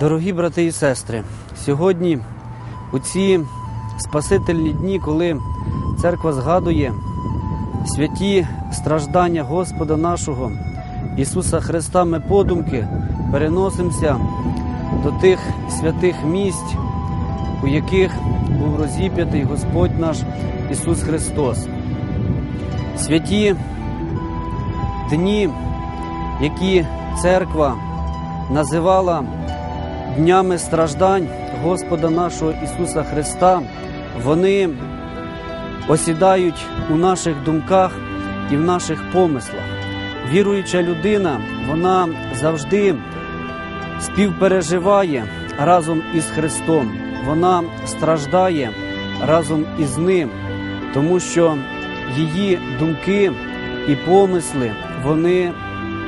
Дорогі брати і сестри, сьогодні у ці спасительні дні, коли церква згадує святі страждання Господа нашого Ісуса Христа, ми подумки переносимося до тих святих місць, у яких був розіп'ятий Господь наш Ісус Христос. Святі дні, які церква називала днями страждань Господа нашого Ісуса Христа, вони осідають у наших думках і в наших помислах. Віруюча людина, вона завжди співпереживає разом із Христом, вона страждає разом із Ним, тому що її думки і помисли вони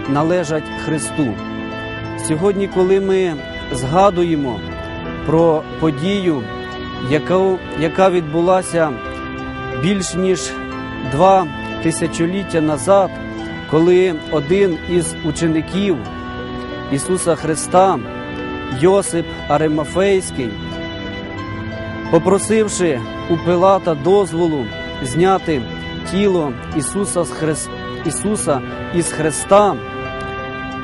належать Христу. Сьогодні, коли ми згадуємо про подію, яка, яка відбулася більш ніж два тисячоліття назад, коли один із учеників Ісуса Христа, Йосип Аримафейський, попросивши у Пилата дозволу зняти тіло Ісуса з, Христ... Ісуса із Христа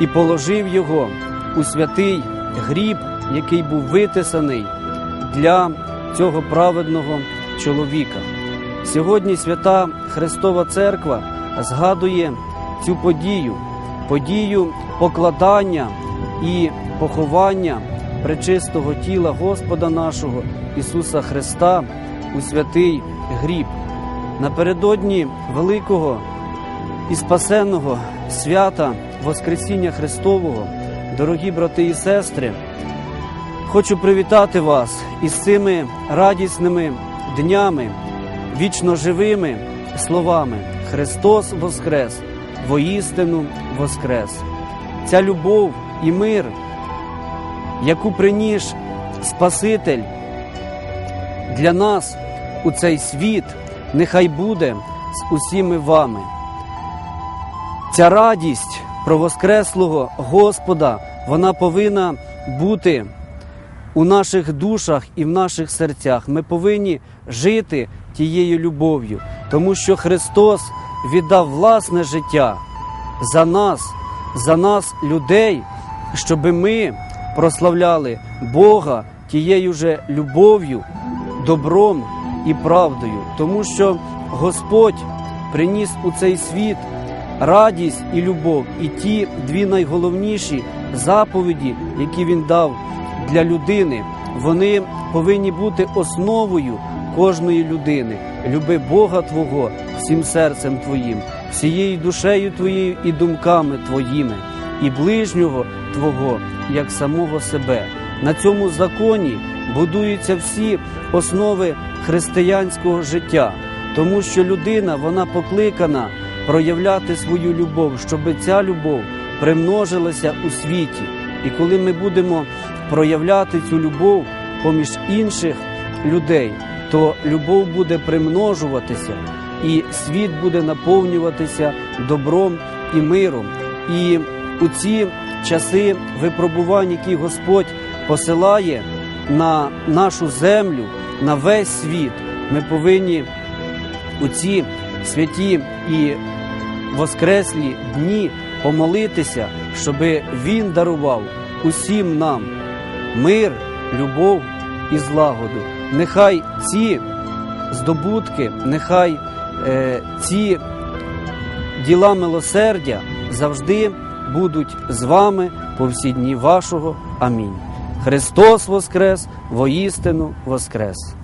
і положив його у святий гріб, який був витисаний для цього праведного чоловіка. Сьогодні свята Христова Церква згадує цю подію, подію покладання і поховання пречистого тіла Господа нашого Ісуса Христа у святий гріб. Напередодні великого і спасенного свята Воскресіння Христового, дорогі брати і сестри, хочу привітати вас із цими радісними днями, вічно живими словами Христос Воскрес, воістину Воскрес. Ця любов і мир, яку приніс Спаситель для нас у цей світ, нехай буде з усіми вами. Ця радість про Воскреслого Господа, вона повинна бути у наших душах і в наших серцях. Ми повинні жити тією любов'ю, тому що Христос віддав власне життя за нас, за нас, людей, щоби ми прославляли Бога тією же любов'ю, добром і правдою, тому що Господь приніс у цей світ радість і любов, і ті дві найголовніші заповіді, які він дав для людини, вони повинні бути основою кожної людини. Люби Бога Твого всім серцем Твоїм, всією душею Твоєю і думками Твоїми, і ближнього Твого, як самого себе. На цьому законі будуються всі основи християнського життя, тому що людина вона покликана проявляти свою любов, щоб ця любов примножилася у світі. І коли ми будемо проявляти цю любов поміж інших людей, то любов буде примножуватися, і світ буде наповнюватися добром і миром. І у ці часи випробувань, які Господь посилає на нашу землю, на весь світ, ми повинні у ці святі і воскреслі дні помолитися, щоб Він дарував усім нам мир, любов і злагоду. Нехай ці здобутки, нехай е, ці діла милосердя завжди будуть з вами по всі дні вашого. Амінь. Христос Воскрес, воістину Воскрес!